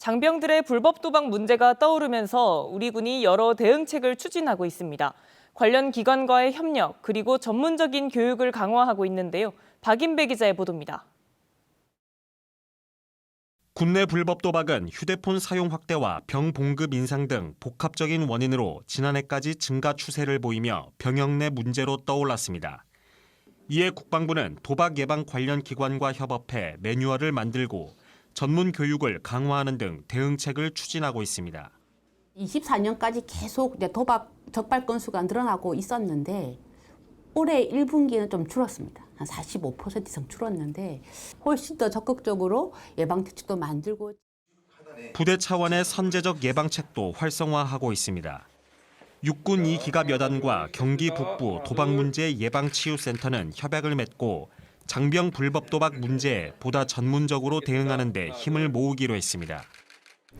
장병들의 불법 도박 문제가 떠오르면서 우리 군이 여러 대응책을 추진하고 있습니다. 관련 기관과의 협력 그리고 전문적인 교육을 강화하고 있는데요. 박인배 기자의 보도입니다. 국내 불법 도박은 휴대폰 사용 확대와 병 봉급 인상 등 복합적인 원인으로 지난해까지 증가 추세를 보이며 병역 내 문제로 떠올랐습니다. 이에 국방부는 도박 예방 관련 기관과 협업해 매뉴얼을 만들고 전문 교육을 강화하는 등 대응책을 추진하고 있습니다. 24년까지 계속 이제 도박 적발 건수가 늘어나고 있었는데 올해 1분기는 좀 줄었습니다. 한 45% 이상 줄었는데 훨씬 더 적극적으로 예방 대책도 만들고 부대 차원의 선제적 예방책도 활성화하고 있습니다. 육군 2기갑 여단과 경기 북부 도박 문제 예방 치유센터는 협약을 맺고 장병 불법 도박 문제에 보다 전문적으로 대응하는 데 힘을 모으기로 했습니다.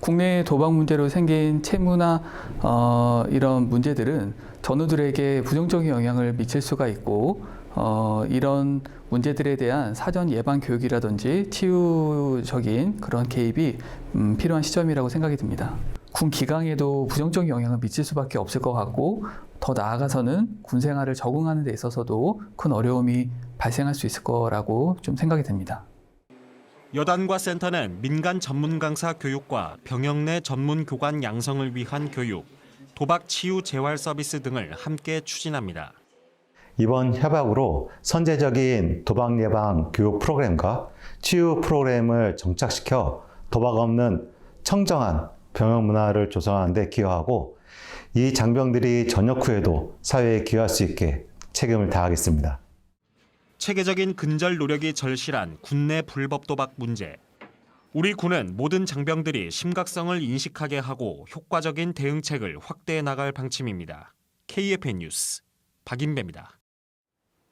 국내 도박 문제로 생긴 채무나 어, 이런 문제들은 전우들에게 부정적인 영향을 미칠 수가 있고 어, 이런 문제들에 대한 사전 예방 교육이라든지 치유적인 그런 개입이 음, 필요한 시점이라고 생각이 듭니다. 군 기강에도 부정적인 영향을 미칠 수밖에 없을 것 같고 더 나아가서는 군 생활을 적응하는 데 있어서도 큰 어려움이 발생할 수 있을 거라고 좀 생각이 됩니다. 여단과 센터는 민간 전문 강사 교육과 병역 내 전문 교관 양성을 위한 교육, 도박 치유 재활 서비스 등을 함께 추진합니다. 이번 협약으로 선제적인 도박 예방 교육 프로그램과 치유 프로그램을 정착시켜 도박 없는 청정한 병역 문화를 조성하는 데 기여하고 이 장병들이 전역 후에도 사회에 기여할 수 있게 책임을 다하겠습니다. 체계적인 근절 노력이 절실한 국내 불법 도박 문제. 우리 군은 모든 장병들이 심각성을 인식하게 하고 효과적인 대응책을 확대해 나갈 방침입니다. KFN 뉴스 박인배입니다.